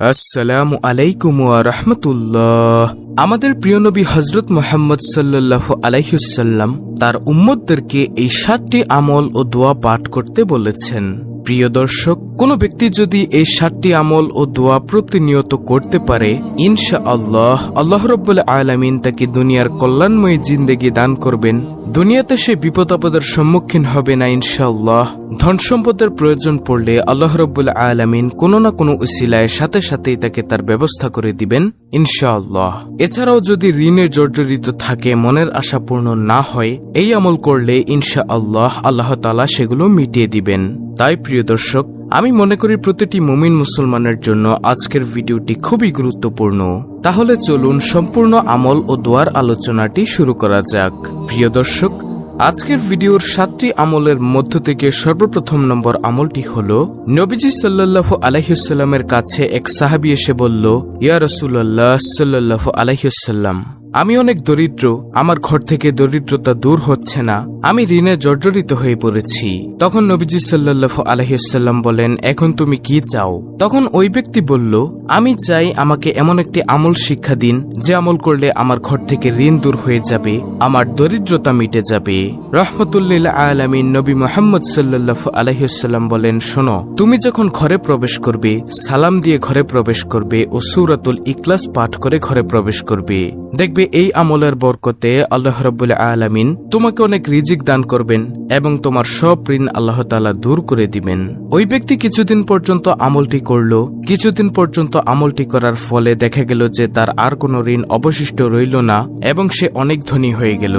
আসসালামু আলাইকুম রাহমাতুল্লাহ। আমাদের প্রিয় নবী হজরত মোহাম্মদ সাল্লাল্লাহু আলাইহুসাল্লাম তার উম্মতদেরকে এই সাতটি আমল ও দোয়া পাঠ করতে বলেছেন। প্রিয় দর্শক, কোনো ব্যক্তি যদি এই সাতটি আমল ও দোয়া প্রতিনিয়ত করতে পারে ইনশা আল্লাহ আল্লাহ রব্বুল আলামিন তাকে দুনিয়ার কল্যাণময়ী জিন্দেগি দান করবেন। দুনিয়াতে সে বিপদ আপদের সম্মুখীন হবে না, ইনশাআল্লাহ। ধন সম্পদের প্রয়োজন পড়লে আল্লাহ রব্বুল আলামিন কোনো না কোনো উসিলায় সাথে সাথেই তাকে তার ব্যবস্থা করে দিবেন, ইনশাআল্লাহ। এছাড়াও যদি ঋণে জর্জরিত থাকে, মনের আশা পূর্ণ না হয়, এই আমল করলে ইনশা আল্লাহ আল্লাহ তালা সেগুলো মিটিয়ে দিবেন। তাই প্রিয় দর্শক আমি মনে করি প্রতিটি মুমিন মুসলমানের জন্য আজকের ভিডিওটি খুবই গুরুত্বপূর্ণ। তাহলে চলুন সম্পূর্ণ আমল ও দোয়ার আলোচনাটি শুরু করা যাক। প্রিয় দর্শক, আজকের ভিডিওর সাতটি আমলের মধ্য থেকে সর্বপ্রথম নম্বর আমলটি হল, নবীজি সাল্লাল্লাহু আলাইসাল্লামের কাছে এক সাহাবি এসে বলল, ইয়া রসুল্লাহ সাল্লাল্লাহু আলাইসাল্লাম আমি অনেক দরিদ্র, আমার ঘর থেকে দরিদ্রতা দূর হচ্ছে না, আমি ঋণে জর্জরিত হয়ে পড়েছি। তখন নবীজি সাল্লাল্লাহু আলহিসাল্লাম বলেন, এখন তুমি কি চাও? তখন ওই ব্যক্তি বলল, আমি চাই আমাকে এমন একটি আমল শিক্ষা দিন, যে আমল করলে আমার ঘর থেকে ঋণ দূর হয়ে যাবে, আমার দরিদ্রতা মিটে যাবে। রহমতুল্লিল আলামিন নবী মোহাম্মদ সাল্লাল্লাহু আলহিসাল্লাম বলেন, শোনো, তুমি যখন ঘরে প্রবেশ করবে, সালাম দিয়ে ঘরে প্রবেশ করবে ও সুরাতুল ইকলাস পাঠ করে ঘরে প্রবেশ করবে। দেখবে এই আমলের বরকতে আল্লাহ রব্বুল আলামিন তোমাকে অনেক রিজিক দান করবেন এবং তোমার সব ঋণ আল্লাহ তালা দূর করে দিবেন। ওই ব্যক্তি কিছুদিন পর্যন্ত আমলটি করল, কিছুদিন পর্যন্ত আমলটি করার ফলে দেখা গেল যে তার আর কোনো ঋণ অবশিষ্ট রইল না এবং সে অনেক ধনী হয়ে গেল।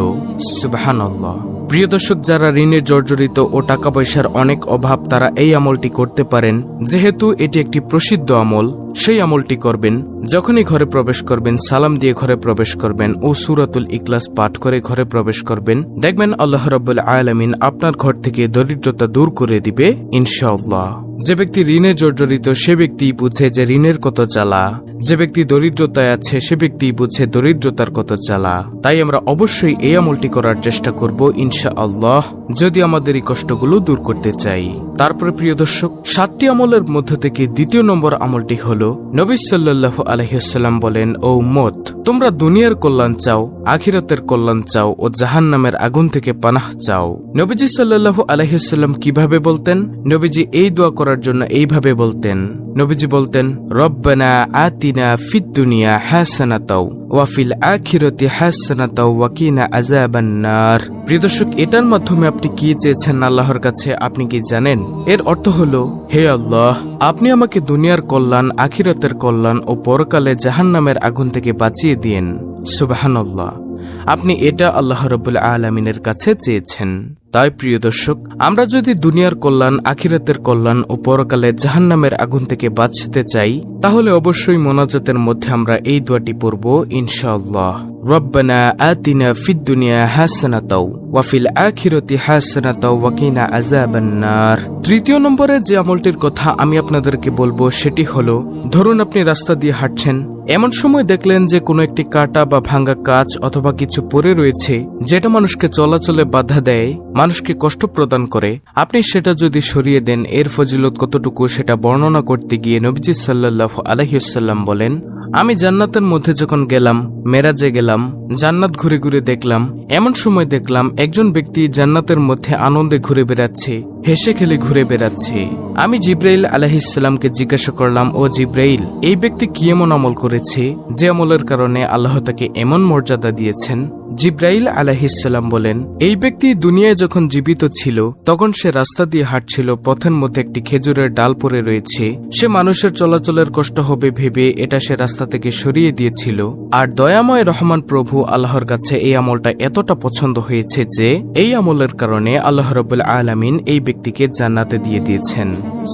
সুবাহান্লাহ প্রিয় দর্শক, যারা ঋণে জর্জরিত ও টাকা পয়সার অনেক অভাব তারা এই আমলটি করতে পারেন, যেহেতু এটি একটি প্রসিদ্ধ আমল। সেই আমলটি করবেন, যখনই ঘরে প্রবেশ করবেন, সালাম দিয়ে ঘরে প্রবেশ করবেন ও সুরাতুল ইকলাস পাঠ করে ঘরে প্রবেশ করবেন, দেখবেন আল্লাহ রব্বুল আলমিন আপনার ঘর থেকে দরিদ্রতা দূর করে দিবে, ইনশাআল্লাহ। যে ব্যক্তি ঋণে জর্জরিত, সে ব্যক্তি বুঝে যে ঋণের কত জ্বালা। যে ব্যক্তি দরিদ্রতায় আছে, সে ব্যক্তি বুঝে দরিদ্রতার কত জ্বালা। তাই আমরা অবশ্যই এই আমলটি করার চেষ্টা করব ইনশা আল্লাহ যদি আমাদের এই কষ্টগুলো দূর করতে চাই। তারপরে প্রিয় দর্শক, সাতটি আমলের মধ্য থেকে দ্বিতীয় নম্বর আমলটি হল নবী সাল্লাহ আলহিসাল্লাম বলেন, ও মত তোমরা দুনিয়ার কল্যাণ চাও, আখিরাতের কল্যাণ চাও ও জাহান নামের আগুন থেকে পানাহ চাও। নবীজি সাল্লাহ আলহিসাল্লাম কীভাবে বলতেন? নবীজি এই দোয়া করার জন্য এইভাবে বলতেন। নবীজি বলতেন, রব্বানা আতিনা ফিদ্দুনিয়া দুনিয়া হাসানাতাও। ওয়াফিল আখিরতি হাসানাতাও ওয়াকিনা আযাবান্নার প্রিয় দর্শক, এটার মাধ্যমে আপনি কি চেয়েছেন আল্লাহর কাছে? আপনি কি জানেন? এর অর্থ হলো, হে আল্লাহ, আপনি আমাকে দুনিয়ার কল্যাণ, আখিরাতের কল্যাণ ও পরকালে জাহান্নামের আগুন থেকে বাঁচিয়ে দিয়েন। সুবাহান্লাহ আপনি এটা আল্লাহ রবুল আলমিনের কাছে চেয়েছেন। তাই প্রিয় দর্শক, আমরা যদি দুনিয়ার কল্যাণ, আখিরাতের কল্যাণ ও পরকালে জাহান্নামের আগুন থেকে বাঁচতে চাই, তাহলে অবশ্যই মোনাজাতের মধ্যে আমরা এই দোয়াটি পড়ব, ইনশাআল্লাহ। রব্বানা আতিনা ফিদ দুনিয়া হাসানাতাও ওয়াফিল আখিরতি হাসানাতাও ওয়াকিনা আযাবান্নার তৃতীয় নম্বরে যে আমলটির কথা আমি আপনাদেরকে বলব, সেটি হলো, ধরুন আপনি রাস্তা দিয়ে হাঁটছেন, এমন সময় দেখলেন যে কোনো একটি কাটা বা ভাঙ্গা কাজ অথবা কিছু পড়ে রয়েছে, যেটা মানুষকে চলাচলে বাধা দেয় মানুষকে কষ্ট প্রদান করে, আপনি সেটা যদি সরিয়ে দেন, এর ফজিলত কতটুকু সেটা বর্ণনা করতে গিয়ে নবীজি সাল্লাহ আলহিউসাল্লাম বলেন, আমি জান্নাতের মধ্যে যখন গেলাম, মেরাজে গেলাম, জান্নাত ঘুরে ঘুরে দেখলাম, এমন সময় দেখলাম একজন ব্যক্তি জান্নাতের মধ্যে আনন্দে ঘুরে বেড়াচ্ছে। হেসে খেলে ঘুরে বেড়াচ্ছে। আমি জিব্রাইল আলাহিসাল্লামকে জিজ্ঞাসা করলাম, ও জিব্রাইল, এই ব্যক্তি কি এমন আমল করেছে যে আমলের কারণে আল্লাহ তাকে এমন মর্যাদা দিয়েছেন? জিব্রাইল আলাহিসাল্লাম বলেন, এই ব্যক্তি দুনিয়ায় যখন জীবিত ছিল, তখন সে রাস্তা দিয়ে হাঁটছিল, পথের মধ্যে একটি খেজুরের ডাল পড়ে রয়েছে। সে মানুষের চলাচলের কষ্ট হবে ভেবে এটা সে রাস্তা থেকে সরিয়ে দিয়েছিল। আর দয়াময় রহমান প্রভু আল্লাহর কাছে এই আমলটা এতটা পছন্দ হয়েছে যে, এই আমলের কারণে আল্লাহ রবুল আলমিন এই ব্যক্তিকে জান্নাতে দিয়ে দিয়েছেন।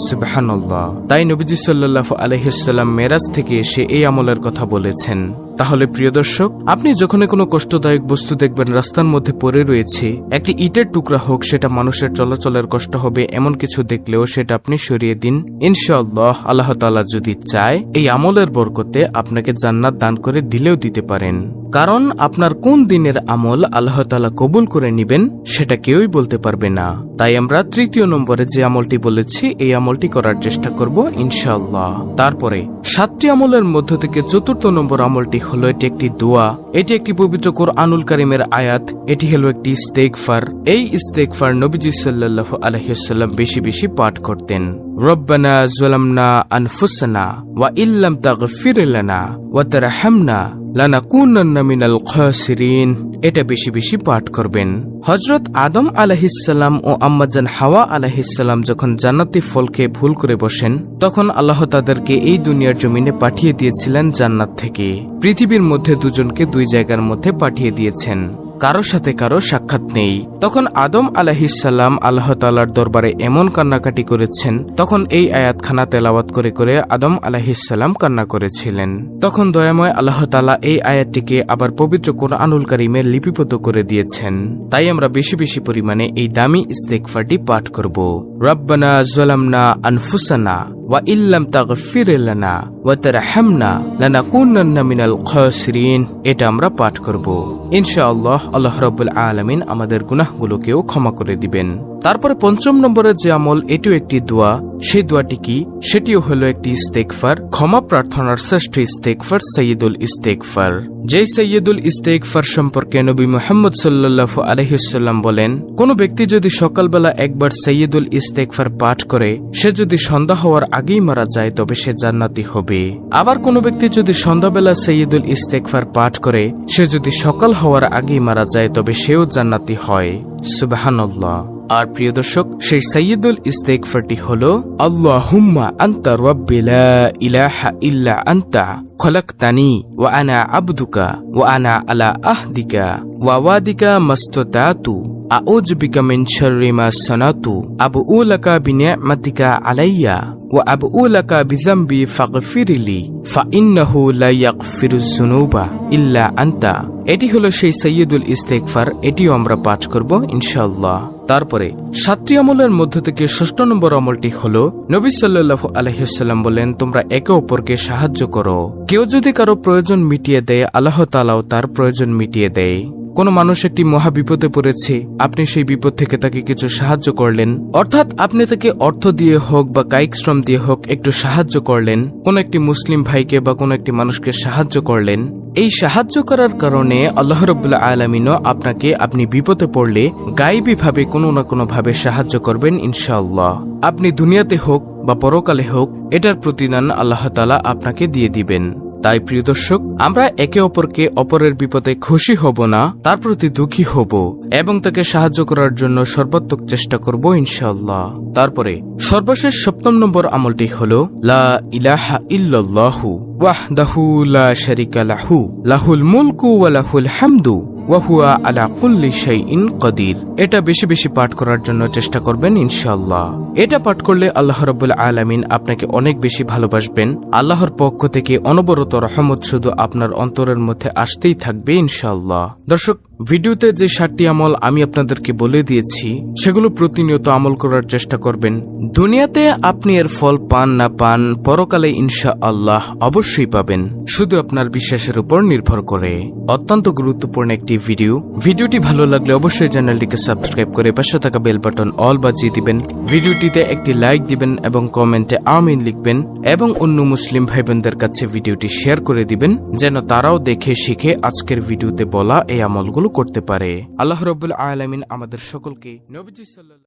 সুবাহান্লাহ তাই নবীজি সাল্লাহ আলহিসাল্লাম মেরাজ থেকে সে এই আমলের কথা বলেছেন। তাহলে প্রিয় দর্শক, আপনি যখন কোনো কষ্টদায়ক বস্তু দেখবেন, রাস্তার মধ্যে পড়ে রয়েছে, একটি ইটের টুকরা হোক, সেটা মানুষের চলাচলের কষ্ট হবে, এমন কিছু দেখলেও সেটা আপনি সরিয়ে দিন। ইনশাআল্লাহ, আল্লাহ তাআলা যদি চায়, এই আমলের বরকতে আপনাকে জান্নাত দান করে দিলেও দিতে পারেন। কারণ আপনার কোন দিনের আমল আল্লাহ তালা কবুল করে নিবেন, সেটা কেউই বলতে পারবে না। তাই আমরা তৃতীয় নম্বরে যে আমলটি বলেছি, এই আমলটি করার চেষ্টা করব ইনশাআল্লাহ। তারপরে, সাতটি আমলের মধ্য থেকে চতুর্থ নম্বর আমলটি হলো এটি একটি দোয়া। এটি একটি পবিত্র কোর আনুল কারিমের আয়াত। এটি হলো একটি ইস্তেকফার এই ইস্তেকফার নবীজি সাল্লাহ আলহিসাল্লাম বেশি বেশি পাঠ করতেন। রব্বানা জলামনা আনফুসানা ওয়া ইল্লাম তাগফির লানা ওয়া তারহামনা লানাকুনান্না মিনাল খাসিরিন। এটা বেশি বেশি পাঠ করবেন। হজরত আদম আলাহিসাল্লাম ও আম্মাজান হাওয়া আলাহিসাল্লাম যখন জান্নাতি ফলকে ভুল করে বসেন, তখন আল্লাহ তাদেরকে এই দুনিয়ার জমিনে পাঠিয়ে দিয়েছিলেন জান্নাত থেকে। পৃথিবীর মধ্যে দুজনকে দুই জায়গার মধ্যে পাঠিয়ে দিয়েছেন। কারও সাথে কারও সাক্ষাৎ নেই। তখন আদম আলাহিসাল্লাম আল্লাহ তালার দরবারে এমন কান্নাকাটি করেছেন, তখন এই আয়াতখানা তেলাওয়াত করে করে আদম আলাহিসাল্লাম কান্না করেছিলেন। তখন দয়াময় আল্লাহ তালা এই আয়াতটিকে আবার পবিত্র কোরআনুল কারিমে লিপিবদ্ধ করে দিয়েছেন। তাই আমরা বেশি বেশি পরিমাণে এই দামি ইস্তেকফারটি পাঠ করব। রব্বানা জলামনা আনফুসানা। ইল্লাম তাগফির লানা ওয়া তারহামনা লানাকুনান্না মিনাল খাসিরিন। এটা আমরা পাঠ করব। ইনশাআল্লাহ আল্লাহ রাব্বুল আলামিন আমাদের গুনাহগুলোকেও ক্ষমা করে দিবেন। তারপরে পঞ্চম নম্বরে যে আমল, এটিও একটি দোয়া। সেই দোয়াটি কি? সেটিও হলো একটি ইস্তেকফার ক্ষমা প্রার্থনার শ্রেষ্ঠ ইস্তেকফার সৈয়দুল ইস্তেকফার যে সৈয়দুল ইস্তেকফার সম্পর্কে নবী মোহাম্মদ সাল্লাল্লাহু আলহিসাল্লাম বলেন, কোন ব্যক্তি যদি সকালবেলা একবার সৈয়দুল ইস্তেকফার পাঠ করে, সে যদি সন্ধ্যা হওয়ার আগেই মারা যায়, তবে সে জান্নাতি হবে। আবার কোনো ব্যক্তি যদি সন্ধ্যাবেলা সৈয়দুল ইস্তেকফার পাঠ করে, সে যদি সকাল হওয়ার আগেই মারা যায়, তবে সেও জান্নাতি হয়। সুবাহান্লাহ আর প্রিয় দর্শক, সেই সাইয়দুল ইস্তেকফারটি হল, আল্লাহুম্মা আন্তা রব্বিলা ইলাহা ইল্লা আন্তা খলাক্তানি ওয়া আনা আবদুকা ওয়া আনা আলা আহদিকা ওয়া ওয়াদিকা মাস্তাতাতু আউযু বিকা মিন শাররি মা সানাতু আবউলাকা বিনিয়ামাতিকা আলাইয়া ওয়া আবউলাকা বিযামবি ফাগফিরলি ফা ইন্নাহু লা ইয়াগফিরুয যুনুবা ইল্লা আন্তা। এটি হলো সেই সৈয়দুল ইস্তেকফার এটিও আমরা পাঠ করব ইনশাআল্লাহ। তারপরে সাতটি আমলের মধ্য থেকে ষষ্ঠ নম্বর আমলটি হল, নবী সাল্লাহ আলহিসাল্লাম বলেন, তোমরা একে অপরকে সাহায্য করো। কেউ যদি কারও প্রয়োজন মিটিয়ে দেয়, আল্লাহ তালাও তার প্রয়োজন মিটিয়ে দেয়। কোনো মানুষ একটি মহা বিপদে পড়েছে, আপনি সেই বিপদ থেকে তাকে কিছু সাহায্য করলেন। অর্থাৎ আপনি তাকে অর্থ দিয়ে হোক বা কায়িক শ্রম দিয়ে হোক একটু সাহায্য করলেন, কোন একটি মুসলিম ভাইকে বা কোনো একটি মানুষকে সাহায্য করলেন। এই সাহায্য করার কারণে আল্লাহ রবুল্লা আলমিনও আপনাকে আপনি বিপদে পড়লে গাইবী ভাবে কোনো না কোনো ভাবে সাহায্য করবেন ইনশাআল্লাহ। আপনি দুনিয়াতে হোক বা পরকালে হোক, এটার প্রতিদান আল্লাহ তালা আপনাকে দিয়ে দিবেন। তাই প্রিয় দর্শক, আমরা একে অপরকে অপরের বিপদে খুশি হব না, তার প্রতি দুঃখী হব এবং তাকে সাহায্য করার জন্য সর্বাত্মক চেষ্টা করব ইনশাল্লাহ তারপরে, সর্বশেষ সপ্তম নম্বর আমলটি হল, লা ইলাহা ইল্লাল্লাহু ওয়াহদাহু লা শারিকা লাহু, লাহুল মুলকু ওয়া লাহুল হামদু। ওয়াহুয়া আলা কুল্লি শাইইন কদির। এটা বেশি বেশি পাঠ করার জন্য চেষ্টা করবেন ইনশাল্লাহ এটা পাঠ করলে আল্লাহ রাব্বুল আলামিন আপনাকে অনেক বেশি ভালোবাসবেন। আল্লাহর পক্ষ থেকে অনবরত রহমত শুধু আপনার অন্তরের মধ্যে আসতেই থাকবে ইনশাল্লাহ দর্শক ভিডিওতে যে সাতটি আমল আমি আপনাদেরকে বলে দিয়েছি, সেগুলো প্রতিনিয়ত আমল করার চেষ্টা করবেন। দুনিয়াতে আপনি এর ফল পান না পান, পরকালে ইনশা আল্লাহ অবশ্যই পাবেন। শুধু আপনার বিশ্বাসের উপর নির্ভর করে। অত্যন্ত গুরুত্বপূর্ণ একটি ভিডিও। ভিডিওটি ভালো লাগলে অবশ্যই চ্যানেলটিকে সাবস্ক্রাইব করে পাশে থাকা বেল বাটন অল বাজিয়ে দিবেন। ভিডিওটিতে একটি লাইক দিবেন এবং কমেন্টে আমিন লিখবেন এবং অন্য মুসলিম ভাই বোনদের কাছে ভিডিওটি শেয়ার করে দিবেন, যেন তারাও দেখে শিখে আজকের ভিডিওতে বলা এই আমলগুলো করতে পারে। আল্লাহ রবুল আলমিন আমাদের সকলকে নবীজি সাল্লাল্লাহু